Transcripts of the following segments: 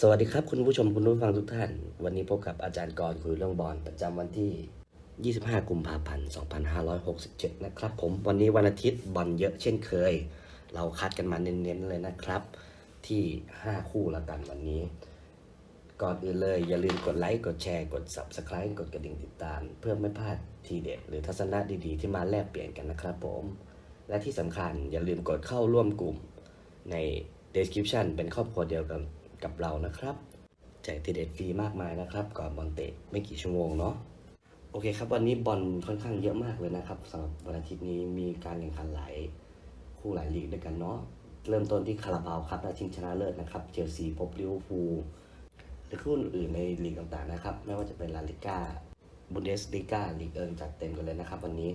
สวัสดีครับคุณผู้ชมคุณผู้ฟังทุกท่าน วันนี้พบกับอาจารย์กรคุยเรื่องบอลประจำวันที่ 25 กุมภาพันธ์ 2567 นะครับผมวันนี้วันอาทิตย์บอลเยอะเช่นเคย เราคัดกันมาเน้นๆเลยนะครับ ที่ 5 คู่แล้วกันวันนี้ ก่อนอื่นเลยอย่าลืมกดไลค์ กดแชร์ กด Subscribe กดกระดิ่งติดตาม เพื่อไม่พลาดทีเด็ดหรือทัศนะดีๆ ที่มาแลกเปลี่ยนกันนะครับผม และที่สำคัญอย่าลืมกดเข้าร่วมกลุ่มใน description เป็นครอบครัวเดียวกัน กับเรานะครับแจกทีเด็ดฟรีมากมายนะครับ ก่อนบอลเตะไม่กี่ชั่วโมงเนาะโอเคครับ วันนี้บอลค่อนข้างเยอะมากเลยนะครับสำหรับวันอาทิตย์นี้มีการแข่งขันหลายคู่หลายลีกด้วยกันเนาะเริ่มต้นที่คาราบาวครับและชิงชนะเลิศนะครับเชลซีพบลิเวอร์พูลหรือคู่อื่นในลีกต่างๆนะครับ ไม่ว่าจะเป็นลาลิก้าบุนเดสลิก้าลีกเอิงจัดเต็มกันเลยนะครับ วันนี้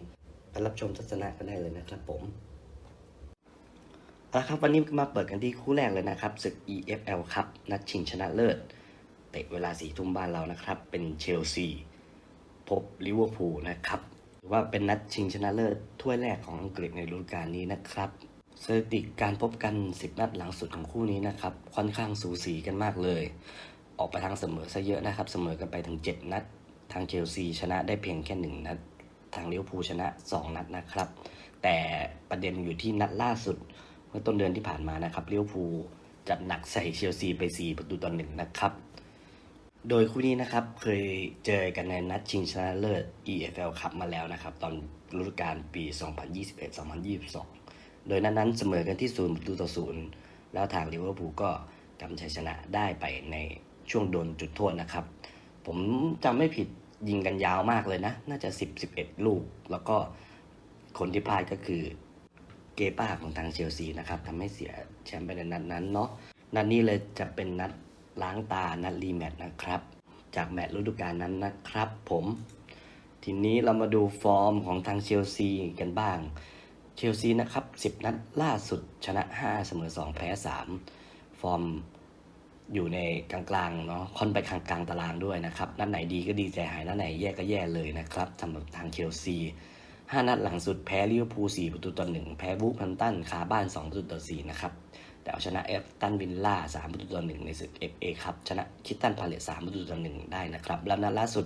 ไปรับชมทัศนะกันได้เลยนะครับผม เอาละครับวันนี้มาเปิดกันที่คู่แรกเลยนะครับศึก EFL ครับนัดชิงชนะเลิศเตะเวลาสี่ทุ่มบ้านเรานะครับ เป็นเชลซีพบลิเวอร์พูลนะครับถือว่าเป็นนัดชิงชนะเลิศถ้วยแรกของอังกฤษในฤดูกาลนี้นะครับสถิติการพบกัน 10 นัดหลังสุดของคู่นี้นะครับค่อนข้างสูสีกันมากเลย ออกไปทางเสมอซะเยอะนะครับเสมอกันไปถึง 7 นัด ทางเชลซีชนะได้เพียงแค่1นัด ทางลิเวอร์พูลชนะ 2 นัดนะครับ แต่ประเด็นอยู่ที่นัดล่าสุด มื่อต้นเดือนที่ผ่านมานะครับลิเวอร์พูจัดหนักใส่เชลซีไป 4 ประตูต่อหนึ่งนะครับ โดยคู่นี้นะครับเคยเจอกันในนัดชิงชนะเลิศ EFL คัพมาแล้วนะครับ ตอนฤดูกาลปี 2021-2022 โดยนัดนั้นเสมอกันที่0ประตูต่อ0แล้วทางลิเวอร์พูลก็กำชัยชนะได้ไปในช่วงโดนจุดโทษนะครับ ผมจำไม่ผิดยิงกันยาวมากเลยนะ น่าจะ 10-11 ลูก แล้วก็คนที่พลาดก็คือ เกป้าของทางเชลซีนะครับทำให้เสียแชมป์ไปในนัดนั้นเนาะนัดนี้เลยจะเป็นนัดล้างตานัดรีแมตช์นะครับ จากแมตช์ฤดูกาลนั้นนะครับผมทีนี้เรามาดูฟอร์มของทางเชลซีกันบ้าง เชลซีนะครับ 10 นัดล่าสุดชนะ 5 เสมอ 2 แพ้ 3 ฟอร์มอยู่ในกลางๆเนาะค่อนไปกลางๆตารางด้วยนะครับ นัดไหนดีก็ดีใจหายนัดไหนแย่ก็แย่เลยนะครับสำหรับทางเชลซี ห้านัดหลังสุดแพ้ลิเวอร์พูล4ประตูต่อ1แพ้วูฟแฮมตันคาบ้าน 2 ประตูต่อ4นะครับแต่เอาชนะเอฟตันวินล่า3ประตูต่อ1ในศึก FA ครับชนะคิตตันพาเลต3ประตูต่อ1ได้นะครับแล้วนัดล่าสุด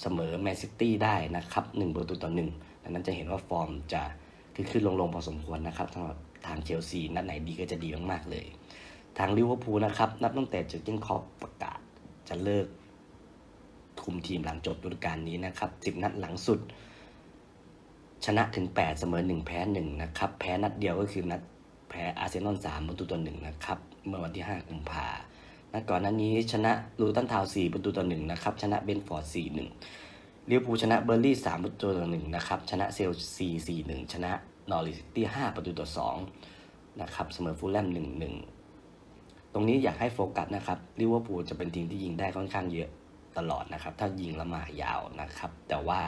เสมอแมนซิตี้ได้นะครับ1ประตูต่อ1ดังนั้นจะเห็นว่าฟอร์มจะขึ้นขึ้นลงลงพอสมควรนะครับสำหรับทางเชลซีนัดไหนดีก็จะดีมากๆเลย ทางลิเวอร์พูลนะครับนับตั้งแต่เจอร์เจนคอปประกาศจะเลิกคุมทีมหลังจบฤดูกาลนี้นะครับ10 นัดหลังสุด ชนะถึง 8 เสมอ 1 แพ้ 1 นะครับ แพ้นัดเดียวก็คือนัดแพ้อาร์เซนอล3ประตูต่อ1นะครับ เมื่อวันที่ 5 กุมภานัดก่อนนั้นนี้ชนะลูตันทาวน์4ประตูต่อ1นะครับ ชนะเบนฟอร์ด4-1ลิเวอร์พูลชนะเบอร์ลี่3ประตูต่อ1นะครับ ชนะเซลซี4-1 ชนะนอริสตี้5ประตูต่อ2นะครับ เสมอฟูลแลม1-1 ตรงนี้อยากให้โฟกัสนะครับลิเวอร์พูลจะเป็นทีมที่ยิงได้ค่อนข้างเยอะตลอดนะครับ ถ้ายิงแล้วมายาวนะครับ แต่ว่า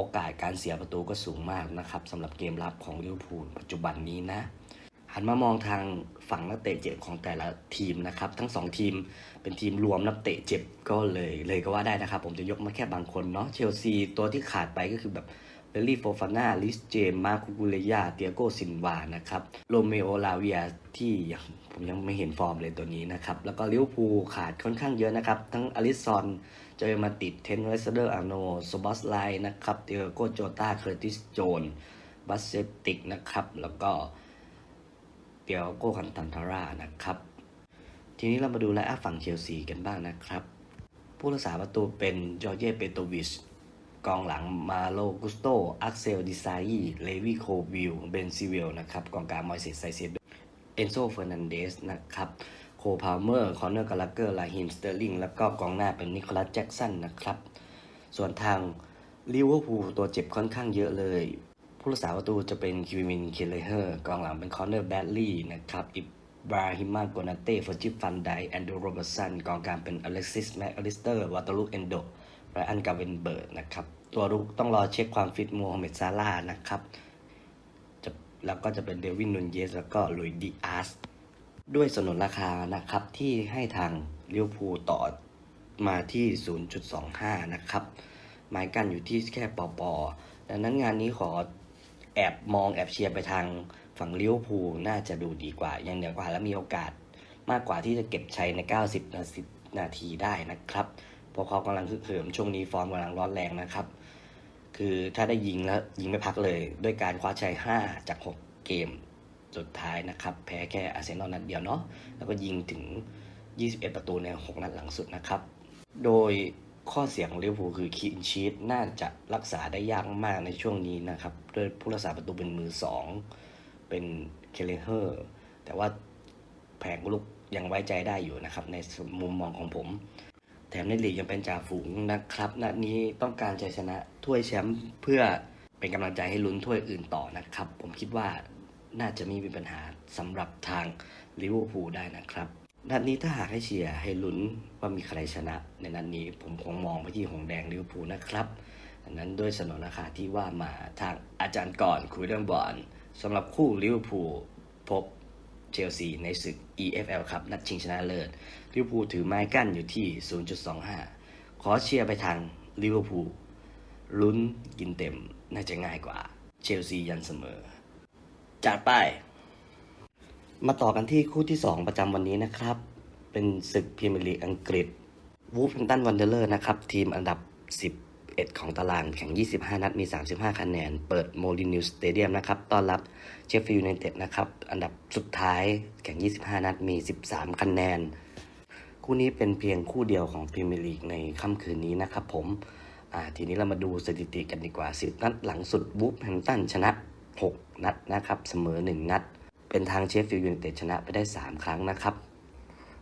โอกาสการเสียประตูก็สูงมากนะครับสำหรับเกมรับของลิเวอร์พูลปัจจุบันนี้นะหันมามองทางฝั่งนักเตะเจ็บของแต่ละทีมนะครับ ทั้ง 2 ทีมเป็นทีมรวมนักเตะเจ็บก็เลยเลยก็ว่าได้นะครับ ผมจะยกมาแค่บางคนเนาะเชลซีตัวที่ขาดไปก็คือแบบ เบลลี่โฟฟาน่า ลิสเจม มาคูกุเลยาเตียโกซินวา นะครับ โรเมโอ ลาเวีย ที่ยังผมยังไม่เห็นฟอร์มเลยตัวนี้นะครับ แล้วก็ลิเวอร์พูลขาดค่อนข้างเยอะนะครับ ทั้งอลิซอน เจอมาติด เทนเรสเดอร์อาโนโซบอสไลนะครับ เตียโกโจตาเคอร์ติส โจน บัสเซติกนะครับ แล้วก็เตียโกคันตันทาร่านะครับ ทีนี้เรามาดูไลน์อัพฝั่งเชลซีกันบ้างนะครับ ผู้รักษาประตูเป็นจอร์เจเปโตวิช กองหลังมาโลกุสโตอักเซลดิซายีเลวีโควิลเบนซิวิลนะครับกองกลางมอยเซสไซเซโดเอนโซเฟอร์นันเดสนะครับโคพาวเมอร์คอนเนอร์กาลาเกอร์ลาฮิมสเตอร์ลิงแล้วก็กองหน้าเป็นนิโคลัสแจ็กสันนะครับ ส่วนทางลิเวอร์พูลตัวเจ็บค่อนข้างเยอะเลย ผู้รักษาประตูจะเป็นคิวมินเคเลเฮอร์กองหลังเป็นคอนเนอร์แบดลีย์นะครับอิบราฮิมาโกนาเต้ฟอร์จิฟันไดแอนดูโรเบอร์สันกองกลางเป็นอเล็กซิสแมคอลิสเตอร์วาตลุเอนโดไรอันกาเวนเบิร์กนะครับ ตัวรุกต้องรอเช็คความฟิตมูฮัมเหม็ดซาร่าห์นะครับจะแล้วก็จะเป็นเดวินนูนเยส แล้วก็ลุยดิอาสด้วยสนนราคานะครับ ที่ให้ทางเลิเวอร์พูต่อมาที่ 0.25 นะครับ หมายกันอยู่ที่แค่ปอปอดังนั้นงานนี้ขอแอบมองแอบเชียร์ไปทางฝั่งเลิเวอร์พูน่าจะดูดีกว่า ยังเหนือกว่าและมีโอกาสมากกว่าที่จะเก็บชัยใน 90 นาทีนาทีได้นะครับ ราะเขากำลังฮึกเหิมช่วงนี้ฟอร์มกำลังร้อนแรงนะครับ คือถ้าได้ยิงแล้วยิงไม่พักเลย ด้วยการคว้าชัย 5 จาก 6 เกมสุดท้ายนะครับ แพ้แค่อาร์เซนอลนัดเดียวเนาะแล้วก็ยิงถึง 21 ประตูใน 6 นัดหลังสุดนะครับ โดยข้อเสียของลิเวอร์พูลคือคีนชีตน่าจะรักษาได้ยากมากในช่วงนี้นะครับด้วยผู้รักษาประตูเป็นมือ 2 เป็นเคเลเฮอร์แต่ว่าแผงลุกยังไว้ใจได้อยู่นะครับ ในมุมมองของผม แถมในลีกยังเป็นจ่าฝูงนะครับนัดนี้ต้องการชัยชนะถ้วยแชมป์เพื่อเป็นกำลังใจให้ลุ้นถ้วยอื่นต่อนะครับ ผมคิดว่าน่าจะไม่มีปัญหาสำหรับทางลิเวอร์พูลได้นะครับนัดนี้ถ้าหากให้เชียร์ให้ลุ้นว่ามีใครชนะ ในนัดนี้ผมคงมองไปที่หงแดงลิเวอร์พูลนะครับดังนั้นด้วยสนนราคาที่ว่ามาทางอาจารย์ก่อนคุยเรื่องบอลสำหรับคู่ลิเวอร์พูลพบเชลซีในศึก EFL ครับนัดชิงชนะเลิศลิเวอร์พูลถือไม้กั้นอยู่ที่ 0.25 ขอเชียร์ไปทางลิเวอร์พูลลุ้นกินเต็มน่าจะง่ายกว่า เชลซียันเสมอ จัดไป มาต่อกันที่คู่ที่ 2 ประจำวันนี้นะครับ เป็นศึกพรีเมียร์ลีกอังกฤษวูฟ h ิ m ตันวันเดอร์เลอร์นะครับ ทีมอันดับ 11 ของตารางแข่ง 25 นัดมี 35 คะแนน เปิดโมลินิวสเตเดียมนะครับ ต้อนรับเชฟฟิลด์ยูไนเต็ดนะครับ อันดับสุดท้ายแข่ง 25 นัดมี 13 คะแนน คู่นี้เป็นเพียงคู่เดียวของพรีเมียร์ลีกในค่ำคืนนี้นะครับผมทีนี้เรามาดูสถิติกันดีกว่า 10 นัดหลังสุดวูฟแฮมตันชนะ 6 นัดนะครับ เสมอ 1 นัด เป็นทางเชฟฟิลด์ยูไนเต็ดชนะไปได้ 3 ครั้งนะครับ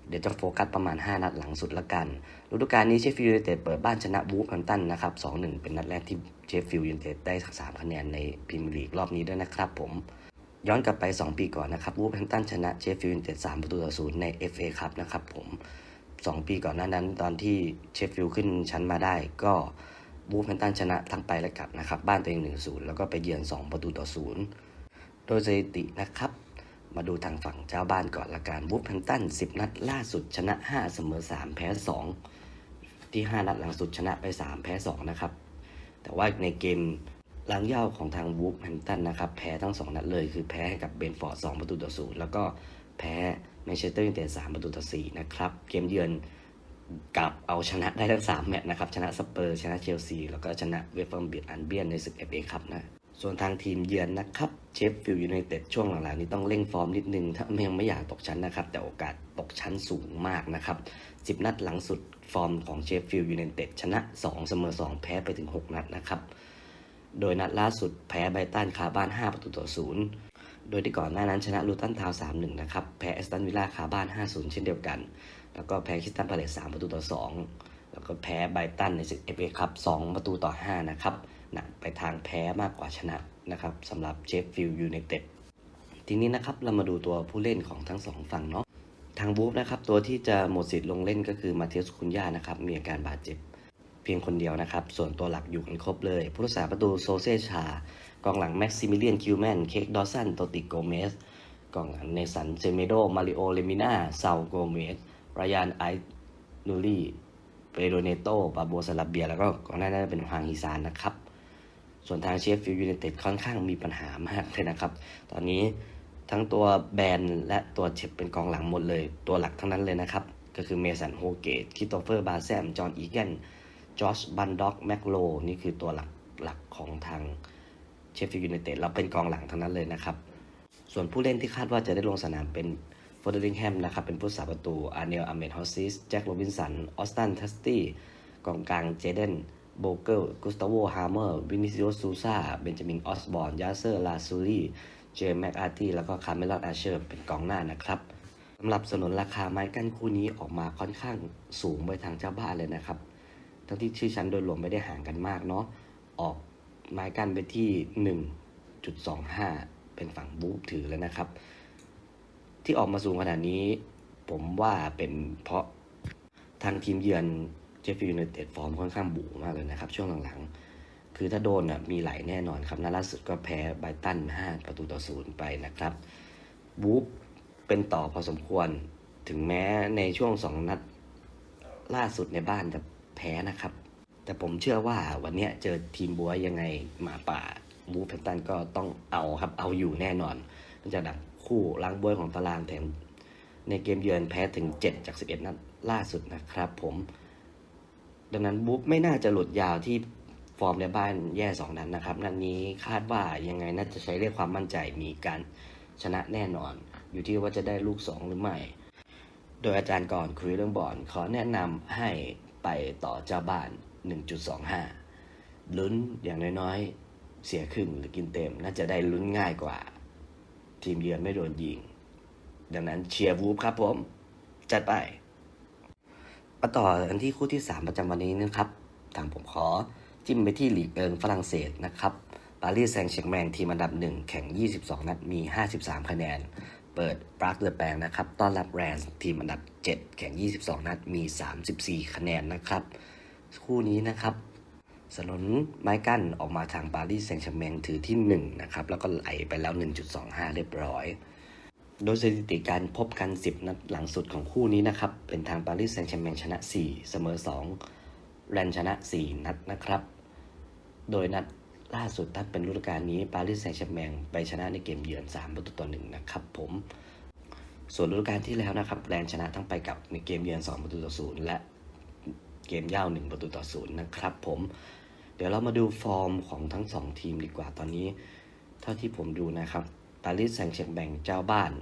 เดี๋ยวจะโฟกัสประมาณ 5 นัดหลังสุดละกันฤดูกาลนี้เชฟฟิลด์ยูไนเต็ดเปิดบ้านชนะวูฟแฮมตันนะครับ 2-1 เป็นนัดแรกที่เชฟฟิลด์ยูไนเต็ดได้ทั้ง3คะแนนในพรีเมียร์ลีกรอบนี้ด้วยนะครับผม ย้อนกลับไป 2 ปีก่อนนะครับวูฟแฮมตันชนะเชฟฟิลด์ยูไนเต็ด3ประตูต่อ0ใน FA ครับนะครับผม 2 ปีก่อนหน้านั้น ตอนที่เชฟฟิลด์ขึ้นชั้นมาได้ก็วูฟแฮมตันชนะทั้งไปและกลับนะครับบ้านตัวเอง1-0แล้วก็ไปเยือน 2 ประตูต่อ0โดยสถิตินะครับ มาดูทางฝั่งเจ้าบ้านก่อนละกันวูฟแฮมตัน10 นัดล่าสุดชนะ 5 เสมอ 3 แพ้ 2 ที่ 5 นัดหลังสุดชนะไป 3 แพ้ 2 นะครับ แต่ว่าในเกมล้างเย่าของทางวูฟแฮมตันนะครับ แพ้ทั้ง 2 นัดเลย คือแพ้ให้กับเบนฟอร์ด 2 ประตูต่อ0แล้วก็แพ้แมนเชสเตอร์ยูไนเต็ด 3 ประตูต่อ4นะครับ เกมเยือนกลับเอาชนะได้ทั้ง 3 แมตช์นะครับ ชนะสเปอร์ ชนะเชลซี แล้วก็ชนะเวฟเฟอร์บิดอันเบียนในศึกเอฟเอคัพนะ ส่วนทางทีมเยือนนะครับเชฟฟิลด์ยูไนเต็ดช่วงหลังๆนี้ต้องเร่งฟอร์มนิดนึง ถ้ายังไม่อยากตกชั้นนะครับ แต่โอกาสตกชั้นสูงมากนะครับ 10 นัดหลังสุดฟอร์มของเชฟฟิลด์ยูไนเต็ดชนะ 2 เสมอ 2 แพ้ไปถึง 6 นัดนะครับ โดยนัดล่าสุดแพ้ไบตันคาบ้าน 5 ประตูต่อ 0 โดยที่ก่อนหน้านั้นชนะลูตันทาวน์3-1 นะครับ แพ้แอสตันวิลล่าคาบ้าน 5-0 เช่นเดียวกัน แล้วก็แพ้คิสตันพาเลส3ประตูต่อ 2 แล้วก็แพ้ไบตันในศึกเอฟเอคัพ2ประตูต่อ 5 นะครับ นักไปทางแพ้มากกว่าชนะนะครับสำหรับเชฟฟิลด์ยูไนเต็ดทีนี้นะครับเรามาดูตัวผู้เล่นของทั้งสองฝั่งเนาะทางบูฟนะครับตัวที่จะหมดสิทธิ์ลงเล่นก็คือมาเทสคุนยานะครับมีอาการบาดเจ็บเพียงคนเดียวนะครับ ส่วนตัวหลักอยู่กันครบเลย ผู้รักษาประตูโซเซชากองหลังแม็กซิมิเลียนคิวแมน เค้กดอสันโตติโกเมสกองหลังเนสันเซเมโด มาริโอเลมิน่าซาโกเมสรายานไอนูรีเปโรเนโตบาโบซาลาเบีย แล้วก็กองหน้าน่าจะเป็นฮางฮิซานนะครับ ส่วนทางเชฟฟิลด์ยูไนเต็ดค่อนข้างมีปัญหามากเลยนะครับ ตอนนี้ทั้งตัวแบนและตัวเชฟเป็นกองหลังหมดเลย ตัวหลักทั้งนั้นเลยนะครับ ก็คือเมสันโฮเกตคิโตเฟอร์บาแซม จอห์นอีแกนจอชบันด็อกแมคโลนี่คือตัวหลักหลักของทางเชฟฟิลด์ยูไนเต็ดเราเป็นกองหลังทั้งนั้นเลยนะครับ ส่วนผู้เล่นที่คาดว่าจะได้ลงสนามเป็นโฟเดริงแฮมนะครับ เป็นผู้สาประตูอาร์เนลอเมดฮอสซิสแจ็คโรบินสัน ออสตันทัสตี้กองกลางเจเดน โบเกิลกุสตาโวฮาร์เมอร์วินิซิโอซูซาเบนจามินออสบอร์นยาเซอร์ลาซูรีเจมส์แม็กอาร์ตี้แล้วก็คาร์เมลอนอาเชอร์เป็นกองหน้านะครับสำหรับสนุนราคาไม้กั้นคู่นี้ออกมาค่อนข้างสูงไปทางเจ้าบ้านเลยนะครับ ทั้งที่ชื่อชั้นโดยรวมไม่ได้ห่างกันมากเนาะออกไม้กั้นไปที่ 1.25 เป็นฝั่งบูฟถือแล้วนะครับ ที่ออกมาสูงขนาดนี้ ผมว่าเป็นเพราะทางทีมเยือน เจฟฟี่ยูไนเต็ดฟอร์มค่อนข้างบูมากเลยนะครับ ช่วงหลังๆ คือถ้าโดนอะมีไหลแน่นอนครับนัดล่าสุดก็แพ้ไบตัน 5 ประตูต่อศูนย์ไปนะครับบูฟเป็นต่อพอสมควรถึงแม้ในช่วงสองนัดล่าสุดในบ้านจะแพ้นะครับ แต่ผมเชื่อว่าวันนี้เจอทีมบัวยังไงหมาป่าบูฟแพนตันก็ต้องเอาครับเอาอยู่แน่นอนมันจะดักคู่ล้างบวยของตารางแถมในเกมเยือนแพ้ถึง 7 จาก 11 นัดล่าสุดนะครับผม ดังนั้นบุ๊กไม่น่าจะหลุดยาวที่ฟอร์มในบ้านแย่2นัดนนะครับ นัดนี้คาดว่ายังไงน่าจะใช้เรียกความมั่นใจมีการชนะแน่นอน อยู่ที่ว่าจะได้ลูก2หรือไม่ โดยอาจารย์ก่อนคุยเรื่องบอลขอแนะนำให้ไปต่อเจ้าบ้าน 1.25 ลุ้นอย่างน้อยๆ เสียครึ่งหรือกินเต็ม น่าจะได้ลุ้นง่ายกว่า ทีมเยือนไม่โดนยิง ดังนั้นเชียร์วูฟครับผม จัดไป มาต่อกันที่คู่ที่ 3 ประจำวันนี้นะครับทางผมขอจิ้มไปที่ลีกเอิงฝรั่งเศสนะครับปารีสแซงต์แชร์แมงทีมอันดับ 1 แข่ง 22 นัดมี 53 คะแนน เปิดปรากเดอแปงนะครับต้อนรับแรนส์ทีมอันดับ 7 แข่ง 22 นัดมี 34 คะแนนนะครับ คู่นี้นะครับสนนไม้กั้นออกมาทางปารีสแซงต์แชร์แมงถือที่ 1 นะครับ แล้วก็ไหลไปแล้ว 1.25 เรียบร้อย โดยสถิติการพบกัน 10 นัดหลังสุดของคู่นี้นะครับ เป็นทางปารีสแซงต์แชร์แมงชนะ 4 เสมอ 2 แรนชนะ 4 นัดนะครับ โดยนัดล่าสุดถ้าเป็นฤดูกาลนี้ปารีสแซงต์แชร์แมงไปชนะในเกมเยือน 3 ประตูต่อ 1 นะครับผม ส่วนฤดูกาลที่แล้วนะครับ แรนชนะทั้งไปกับในเกมเยือน 2 ประตูต่อ 0 และเกมย่าว 1 ประตูต่อ 0 นะครับผม เดี๋ยวเรามาดูฟอร์มของทั้ง 2 ทีมดีกว่าตอนนี้ เท่าที่ผมดูนะครับ ปารีสแซงต์แชร์กแมงเจ้าบ้าน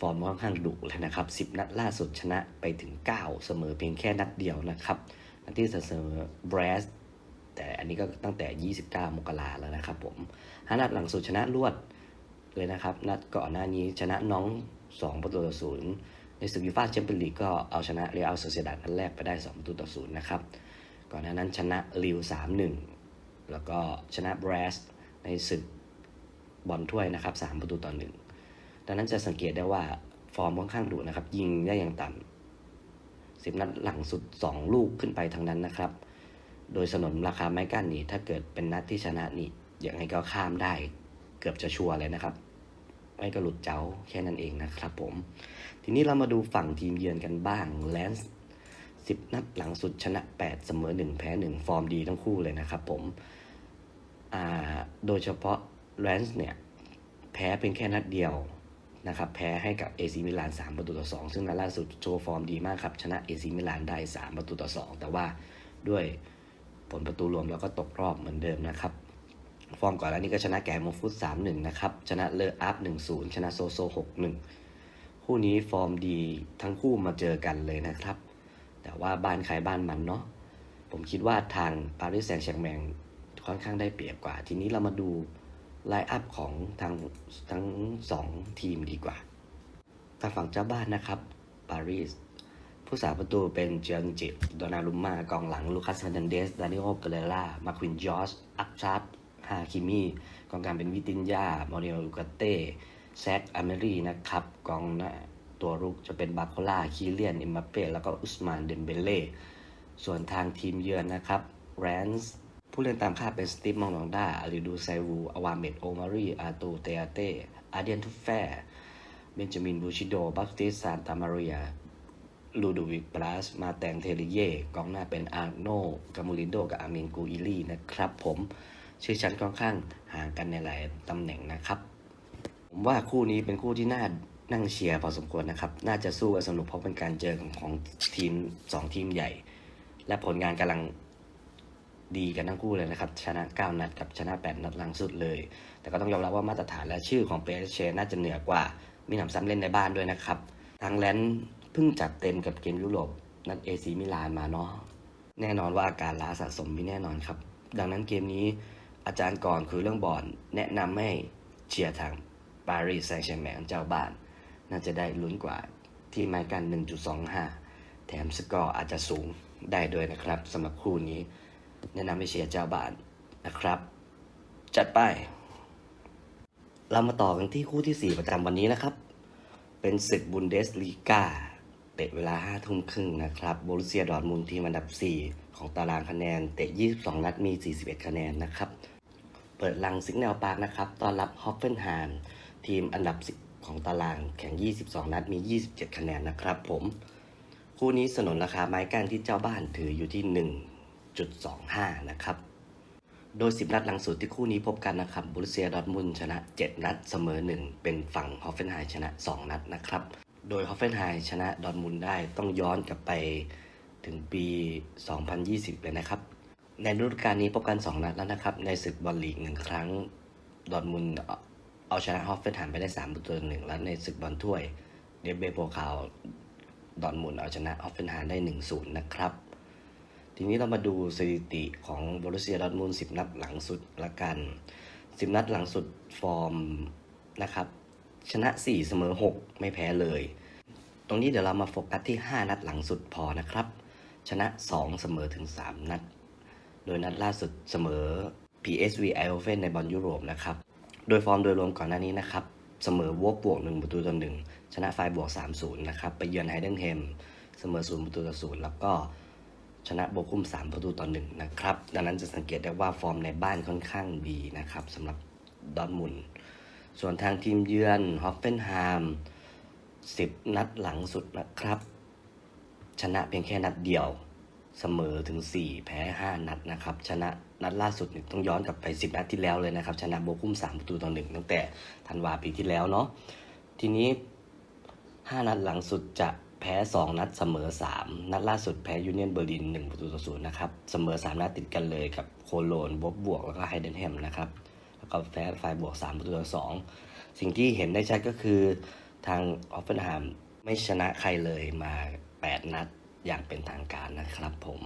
ฟอร์มค่อนข้างดุเลยนะครับ 10 นัดล่าสุดชนะไปถึง 9 เสมอเพียงแค่นัดเดียวนะครับ นัดที่เสมอเบรสแต่อันนี้ก็ตั้งแต่ 29 มกราแล้วนะครับผมห้านัดหลังสุดชนะรวดเลยนะครับ นัดก่อนหน้านี้ชนะน้อง 2 ประตูต่อศูนย์ในศึกยูฟ่าแชมเปี้ยนลีกก็เอาชนะเรอัลโซเซดัดนัดแรกไปได้ 2 ประตูต่อศูนย์นะครับ ก่อนหน้านั้นชนะลิว 3-1 แล้วก็ชนะเบรสในศึก บอลถ้วยนะครับ3ประตูต่อหนึ่งดังนั้นจะสังเกตได้ว่าฟอร์มค่อนข้างดุนะครับ ยิงได้อย่างต่ำสิบนัดหลังสุด 2 ลูกขึ้นไปทั้งนั้นนะครับ โดยสนนราคาไม้กั้นนี่ถ้าเกิดเป็นนัดที่ชนะนี่อยังไงก็ข้ามได้เกือบจะชัวร์เลยนะครับ ไม่ก็หลุดเจ้าแค่นั้นเองนะครับผม ทีนี้เรามาดูฝั่งทีมเยือนกันบ้างแลนส์สิบนัดหลังสุดชนะ 8 เสมอ 1 แพ้ 1 ฟอร์มดีทั้งคู่เลยนะครับผม โดยเฉพาะ แลนส์เนี่ยแพ้เป็นแค่นัดเดียวนะครับแพ้ให้กับเอซิมิลาน3ประตูต่อ 2 ซึ่งนัดล่าสุดโชว์ฟอร์มดีมากครับ ชนะเอซิมิลานได้ 3 ประตูต่อ 2 แต่ว่าด้วยผลประตูรวมแล้วก็ตกรอบเหมือนเดิมนะครับ ฟอร์มก่อนแล้วนี้ก็ชนะแกมฟุต3-1 นะครับ ชนะเลออัพ 1-0 ชนะโซโซ 6-1 คู่นี้ฟอร์มดีทั้งคู่มาเจอกันเลยนะครับ แต่ว่าบ้านใครบ้านมันเนาะผมคิดว่าทางปารีสแซงต์แชร์แมงค่อนข้างได้เปรียบกว่า ทีนี้เรามาดู ไลน์อัพของทางทั้งสองทีมดีกว่าทางฝั่งเจ้าบ้านนะครับปารีสผู้สาประตูเป็นเจียงจิตโดนารุมมากองหลังลูคัสเฟรนันเดส ดานิโอเปเรล่ามาควินจอร์จอักชาร์ดฮาคิมีกองกลางเป็นวิตินยาโมอริโอลูกาเต้แซกอเมรีนะครับกองหน้าตัวรุกจะเป็นบาโคล่าคีเลียนอ็มบัปเป้แล้วก็อุสมานเดมเบเล่ส่วนทางทีมเยือนนะครับแรนส์ ผู้เล่นตามคาดเป็นสตีฟมองลองดาอาริดูไซวูอวาเมดโอมารีอาตูเตอาเต้อาเดียนทุฟแฟร์เบนจามินบูชิโดบัคติสซานตามาเรียลูโดวิกปลาสมาแตงเทเลเย่กองหน้าเป็นอาร์โนกามูลินโดกับอามินกูอิลี่นะครับผมชื่อชั้นค่อนข้างห่างกันในหลายตำแหน่งนะครับ ผมว่าคู่นี้เป็นคู่ที่น่านั่งเชียร์พอสมควรนะครับ น่าจะสู้กันสนุกเพราะเป็นการเจอของของทีมสองทีมใหญ่ และผลงานกำลัง ดีกันทั้งคู่เลยนะครับ ชนะ 9 นัดกับชนะ 8 นัดหลังสุดเลย แต่ก็ต้องยอมรับว่ามาตรฐานและชื่อของเปเชน่าจะเหนือกว่า มีหนำซ้ำเล่นในบ้านด้วยนะครับ ทางแลนด์เพิ่งจัดเต็มกับเกมยุโรปนัดเอซีมิลานมาเนาะแน่นอนว่าอาการล้าสะสมมีแน่นอนครับ ดังนั้นเกมนี้อาจารย์ก่อนคือเรื่องบอลแนะนำให้เชียร์ทางปารีสแซงต์แชร์แมงเจ้าบ้าน น่าจะได้ลุ้นกว่าที่ไม้กัน 1.25 แถมสกอร์อาจจะสูงได้ด้วยนะครับสำหรับคู่นี้ แนะนำให้เชียร์เจ้าบ้านนะครับ จัดไป เรามาต่อกันที่คู่ที่ 4 ประจำวันนี้นะครับ เป็นศึกบุนเดสลีกาเตะเวลา5ทุ่มครึ่งนะครับโบรุเซียดอร์ทมุนทีมอันดับ 4 ของตารางคะแนน เตะ 22 นัดมี 41 คะแนนนะครับ เปิดลังซิกแนลปาร์คนะครับต้อนรับฮอฟเฟนไฮม์ทีมอันดับ 10 ของตารางแข่ง 22 นัดมี 27 คะแนนนะครับผม คู่นี้สนนราคาไม้ก้นที่เจ้าบ้านถืออยู่ที่ 1.25 นะครับ โดย 10 นัดหลังสุดที่คู่นี้พบกันนะครับบุรุเซียดอทมุนชนะ 7 นัดเสมอ 1 เป็นฝั่งฮอฟเฟนไฮชนะ 2 นัดนะครับ โดยฮอฟเฟนไฮชนะดอทมุนได้ต้องย้อนกลับไปถึงปี 2020 เลยนะครับ ในฤดูกาลนี้พบกัน 2 นัดแล้วนะครับ ในศึกบอลลีกหนึ่งครั้ง ดอทมุนเอาชนะฮอฟเฟนไฮไปได้3ประตูต่อหนึ่งและในศึกบอลถ้วยเดฟเบโปคาวดอร์ทมุนเอาชนะฮอฟเฟนไฮได้ 1-0 นะครับ ทีนี้เรามาดูสถิติของบรุเซียดอทมุนด์10นัดหลังสุดละกัน10นัดหลังสุดฟอร์มนะครับ ชนะ 4 เสมอ 6 ไม่แพ้เลย ตรงนี้เดี๋ยวเรามาโฟกัสที่ 5 นัดหลังสุดพอนะครับ ชนะ 2 เสมอถึง 3 นัด โดยนัดล่าสุดเสมอ PSV Eindhoven ในบอลยุโรปนะครับ โดยฟอร์มโดยรวมก่อนหน้านี้นะครับ เสมอวอกบวก 1 ประตูต่อ1ชนะไฟบวก 3-0 นะครับ ไปเยือนไฮเดนเฮมเสมอ 0 ประตูต่อ0แล้วก็ ชนะโบคุม3 ประตูต่อ1นะครับ ดังนั้นจะสังเกตได้ว่าฟอร์มในบ้านค่อนข้างดีนะครับสำหรับดอทมุนส่วนทางทีมเยือนฮอฟเฟนไฮม์10 นัดหลังสุดนะครับ ชนะเพียงแค่นัดเดียวเสมอถึง 4 แพ้ 5 นัดนะครับ ชนะนัดล่าสุดเนี่ยต้องย้อนกลับไป 10 นัดที่แล้วเลยนะครับ ชนะโบกุ้ม 3 ประตูต่อหนึ่งตั้งแต่ธันวาปีที่แล้วเนาะทีนี้ 5 นัดหลังสุดจะ แพ้ 2 นัดเสมอ 3 นัดล่าสุดแพ้ยูเนียนเบอร์ลิน1ประตูต่อศูนย์นะครับ เสมอ 3 นัดติดกันเลยกับโคโลนบบบวก แล้วก็ไฮเดนแฮมนะครับ แล้วก็แพ้ไฟบวก 3 ประตูต่อสองสิ่งที่เห็นได้ชัดก็คือทางออฟเฟนไฮมไม่ชนะใครเลยมา 8 นัดอย่างเป็นทางการนะครับผม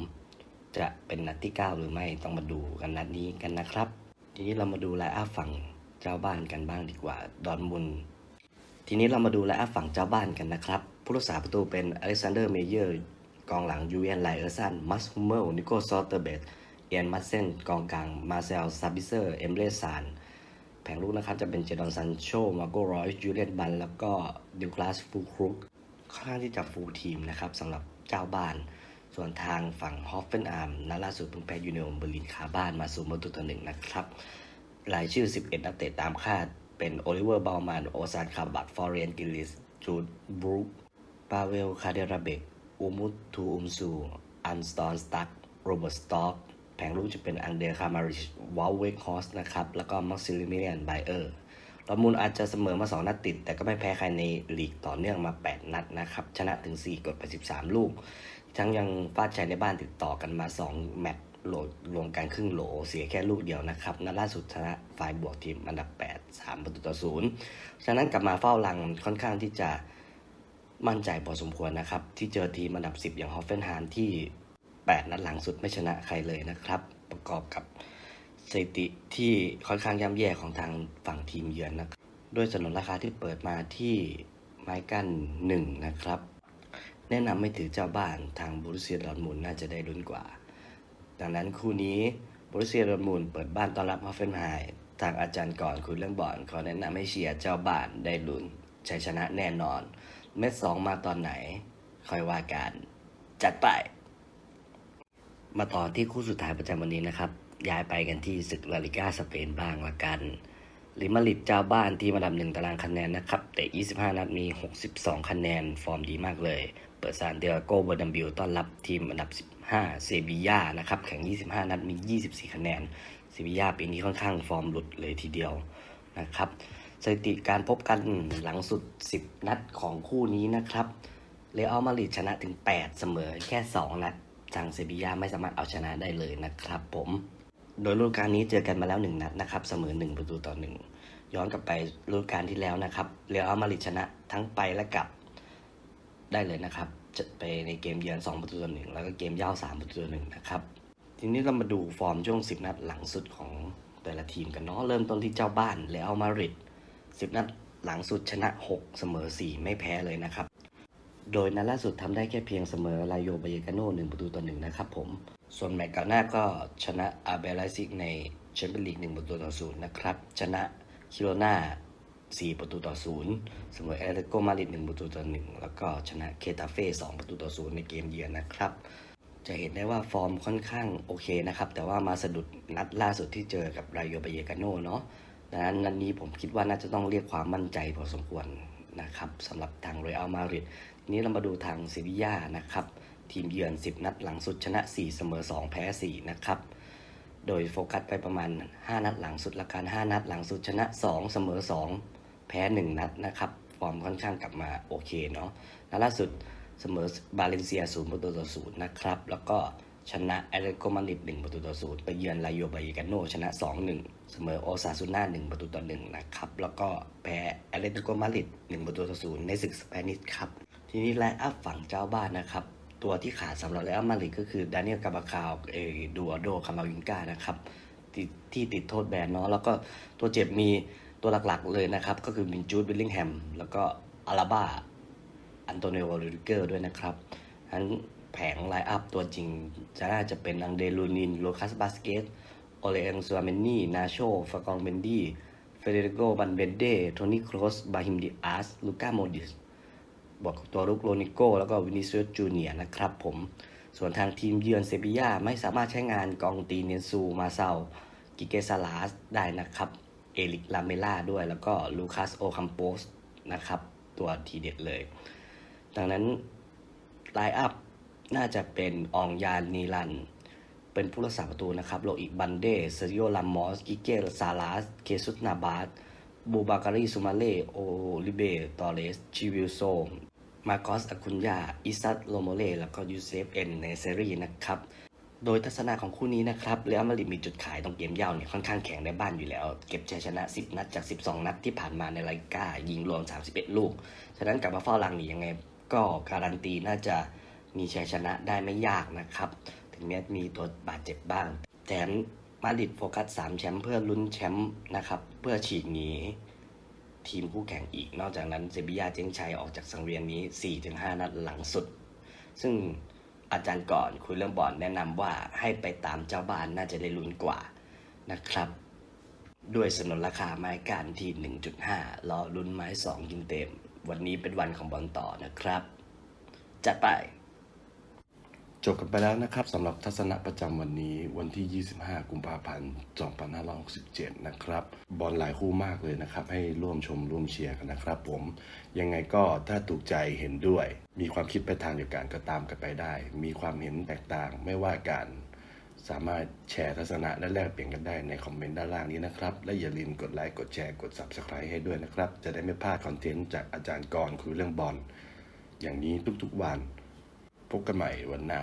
จะเป็นนัดที่ 9 หรือไม่ต้องมาดูกันนัดนี้กันนะครับ ทีนี้เรามาดูไลน์อัพฝั่งเจ้าบ้านกันบ้างดีกว่าดอนมุนทีนี้เรามาดูไลน์อัพฝั่งเจ้าบ้านกันนะครับ ผู้รักษาประตูเป็นอเล็กซานเดอร์เมเยอร์กองหลังยูเอนไลเออร์สันมัสฮูเมลนิโคซอเตอร์เบตเอียนมัสเซนกองกลางมาเซลซาบิเซอร์เอมเรซานแผงลูกนะครับจะเป็นเจดอนซันโชมาโกรอยจูเลียนบัน แล้วก็ดิวคลาสฟูครุกค่อนข้างที่จะฟูลทีมนะครับสำหรับเจ้าบ้าน ส่วนทางฝั่งฮอฟเฟนอาร์มนัดล่าสุดเพิ่งแพ้ยูเน o เบอร์ลินคาบ้านมาสู่ประตูต่อหนึ่งนะครับรายชื่อ 11 นักเตะตามคาดเป็นโอลิเวอร์บาลมานโอซานคาบัตฟอร์เรนกิลิสจูดบรูค ปาเวล คาเดราเบก อูมุตทูอุมซู อันสตอนสตักโรเบิร์ตสต็อกแผงลูกจะเป็นอังเดรคามาริชวอลเวกฮอสนะครับ แล้วก็มักซิลิเมียนไบเออร์ดอมูลอาจจะเสมอมา 2 นัดติด แต่ก็ไม่แพ้ใครในลีกต่อเนื่องมา 8 นัดนะครับ ชนะถึง 4 กดไป 13 ลูก ทั้งยังฟาดชัยในบ้านติดต่อกันมา 2 แมตช์โหลดรวมกันครึ่งโหลเสียแค่ลูกเดียวนะครับ นัดล่าสุดชนะฝ่ายบวกทีมอันดับ 8 3 ประตูต่อศูนย์ฉะนั้นกลับมาเฝ้ารังค่อนข้างที่จะ มั่นใจพอสมควรนะครับ ที่เจอทีมอันดับ 10 อย่างฮอฟเฟนไฮม์ที่ 8 นัดหลังสุดไม่ชนะใครเลยนะครับ ประกอบกับสถิติที่ค่อนข้างย่ำแย่ของทางฝั่งทีมเยือนนะด้วยสนนราคาที่เปิดมาที่ไม้กั้น1 นะครับ แนะนำไม่ถือเจ้าบ้านทางบรุเซียดอร์มุนน่าจะได้ลุ้นกว่า ดังนั้นคู่นี้บรุเซียดอร์มุนเปิดบ้านต้อนรับฮอฟเฟนไฮม์ทางอาจารย์ก่อนคุยเรื่องบอลขอแนะนำให้เชียร์เจ้าบ้านได้ลุ้นชัยชนะแน่นอน เม็ดสองมาตอนไหนค่อยว่ากัน จัดไป มาต่อที่คู่สุดท้ายประจำวันนี้นะครับ ย้ายไปกันที่ศึกลาลิก้าสเปนบ้างละกันลิมาริดเจ้าบ้านที่มาดับหนึ่งตารางคะแนนนะครับ แต่ 25 นัดมี 62 คะแนน ฟอร์มดีมากเลย เปิดซานเดียโกเบอร์ดัมบิลต้อนรับทีมอันดับ 15 เซบียานะครับ แข่ง 25 นัดมี 24 คะแนน เซบียาปีนี้ค่อนข้างฟอร์มหลุดเลยทีเดียวนะครับ สถิติการพบกันหลังสุด 10 นัดของคู่นี้นะครับเรอัลมาดริดชนะถึง 8 เสมอแค่ 2 นัดทางเซบียาไม่สามารถเอาชนะได้เลยนะครับผม โดยฤดูกาลนี้เจอกันมาแล้ว 1 นัดนะครับ เสมอ 1 ประตูต่อ 1 ย้อนกลับไปฤดูกาลที่แล้วนะครับเรอัลมาดริดชนะทั้งไปและกลับได้เลยนะครับจะไปในเกมเยือน 2 ประตูต่อ 1 แล้วก็เกมเย่า3ประตูต่อ 1 นะครับ ทีนี้เรามาดูฟอร์มช่วง 10 นัดหลังสุดของแต่ละทีมกันเนาะเริ่มต้นที่เจ้าบ้านเรอัลมาดริด 10 นัดหลังสุดชนะ 6 เสมอ 4 ไม่แพ้เลยนะครับ โดยนัดล่าสุดทำได้แค่เพียงเสมอลายโยบายกาโน่หนึ่งประตูต่อหนึ่งนะครับผม ส่วนแมตช์ก่อนหน้าก็ชนะอาเบลไลซิกในแชมเปี้ยนลีกหนึ่งประตูต่อศูนย์นะครับ ชนะคิโรนาสี่ประตูต่อศูนย์เสมอเอเลโกมาริดหนึ่งประตูต่อหนึ่งแล้วก็ชนะเคตาเฟ่สองประตูต่อศูนย์ในเกมเยือนนะครับ จะเห็นได้ว่าฟอร์มค่อนข้างโอเคนะครับ แต่ว่ามาสะดุดนัดล่าสุดที่เจอกับรายโยบายกาโน่เนาะ ดังนั้นนัดนี้ผมคิดว่าน่าจะต้องเรียกความมั่นใจพอสมควรนะครับสำหรับทางเรอัลมาดริดทีนี้เรามาดูทางซิวิยานะครับ ทีมเยือน 10 นัดหลังสุดชนะ 4 เสมอ 2 แพ้ 4 นะครับ โดยโฟกัสไปประมาณ 5 นัดหลังสุดละกัน5นัดหลังสุดชนะ 2 เสมอ 2 แพ้ 1 นัดนะครับฟอร์มค่อนข้างกลับมาโอเคเนาะแล้วล่าสุดเสมอบาเลนเซียศูนย์ประตูต่อศูนย์นะครับ แล้วก็ ชนะแอตเลติโกมาดริดหนึ่งประตูต่อศูนย์ไปเยือนลาโยบายกาโนชนะสองหนึ่งเสมอโอซาซูน่าหนึ่งประตูต่อหนึ่งนะครับ แล้วก็แพ้แอตเลติโกมาดริดหนึ่งประตูต่อศูนย์ในศึกสเปนิชครับ ทีนี้ไลน์อัพฝั่งเจ้าบ้านนะครับ ตัวที่ขาดสำหรับไลน์อัพมาดริดก็คือดานิเอลกาบาคาวเอดูอโดคามาวิงกานะครับที่ที่ติดโทษแบนเนาะแล้วก็ตัวเจ็บมีตัวหลักๆเลยนะครับ ก็คือมินจูดวิลลิงแฮมแล้วก็อาราบาอันโตเนโอโรดิเกอร์ด้วยนะครับทั้น แผงไลน์อัพตัวจริง จะน่าจะเป็นอังเดลูนิน โลคัสบาสเกตโอเลอังซัวเมนนี่ นาโชฟากองเบนดี้ เฟเดริโกบันเบนเด โทนี่ครอส บาฮิมดิอาส ลูก้าโมดิส บวกตัวรุกโรนิโก แล้วก็วินิเซียสจูเนียนะครับผม ส่วนทางทีมเยือนเซบียาไม่สามารถใช้งานกองตีเนยนซู มาเซากิเกซาลาสได้นะครับ เอลิกลาเมล่าด้วย แล้วก็ลูคัสโอคัมโปสนะครับ ตัวทีเด็ดเลย ดังนั้นไลน์อัพ น่าจะเป็นอองยานนีลัน เป็นผู้รักษาประตูนะครับ โลอิกบันเดเซริโอลามอสกิเกลซาลาส เคซุสนาบาสบูบาการีซูมาเล โอลิเบตอเรส ชิวิลโซ มาโกสอาคุนยา อิซัตโลโมเล แล้วก็ยูเซฟเอ็นในเซรีนะครับ โดยทัศนะของคู่นี้นะครับเรอัลมาดริดมีจุดขายตรงเกมเย่าเนี่ยค่อนข้างแข็งในบ้านอยู่แล้ว เก็บชัยชนะ 10 นัดจาก 12 นัดที่ผ่านมาในลาลิก้ายิงรวม 31 ลูก ฉะนั้นกลับมาเฝ้ารังนี่ยังไง ก็การันตีน่าจะ มีชัยชนะได้ไม่ยากนะครับ ถึงแม้มีตัวบาดเจ็บบ้าง แถมมาดริดโฟกัส 3 แชมป์เพื่อลุ้นแชมป์นะครับ เพื่อฉีกหนีทีมคู่แข่งอีก นอกจากนั้นเซบียาเจ๊งชัยออกจากสังเวียนนี้ 4-5 นัดหลังสุด ซึ่งอาจารย์ก่อนคุยเรื่องบอลแนะนำว่าให้ไปตามเจ้าบ้านน่าจะได้ลุ้นกว่านะครับ ด้วยสนนราคาไม้การที่ 1.5 รอลุ้นไม้ 2 กินเต็ม วันนี้เป็นวันของบอลต่อนะครับ จัดไป จบกันไปแล้วนะครับสำหรับทัศนะประจำวันนี้วันที่ 25 กุมภาพันธ์ 2567 นะครับ บอลหลายคู่มากเลยนะครับ ให้ร่วมชมร่วมเชียร์กันนะครับผม ยังไงก็ถ้าถูกใจเห็นด้วย มีความคิดไปทางเดียวกันก็ตามกันไปได้ มีความเห็นแตกต่างไม่ว่ากัน สามารถแชร์ทัศนะและแลกเปลี่ยนกันได้ในคอมเมนต์ด้านล่างนี้นะครับ และอย่าลืมกดไลค์กดแชร์กด Subscribe ให้ด้วยนะครับ จะได้ไม่พลาดคอนเทนต์จากอาจารย์กรคุยเรื่องบอลอย่างนี้ทุกๆวัน พบกันใหม่วันหน้า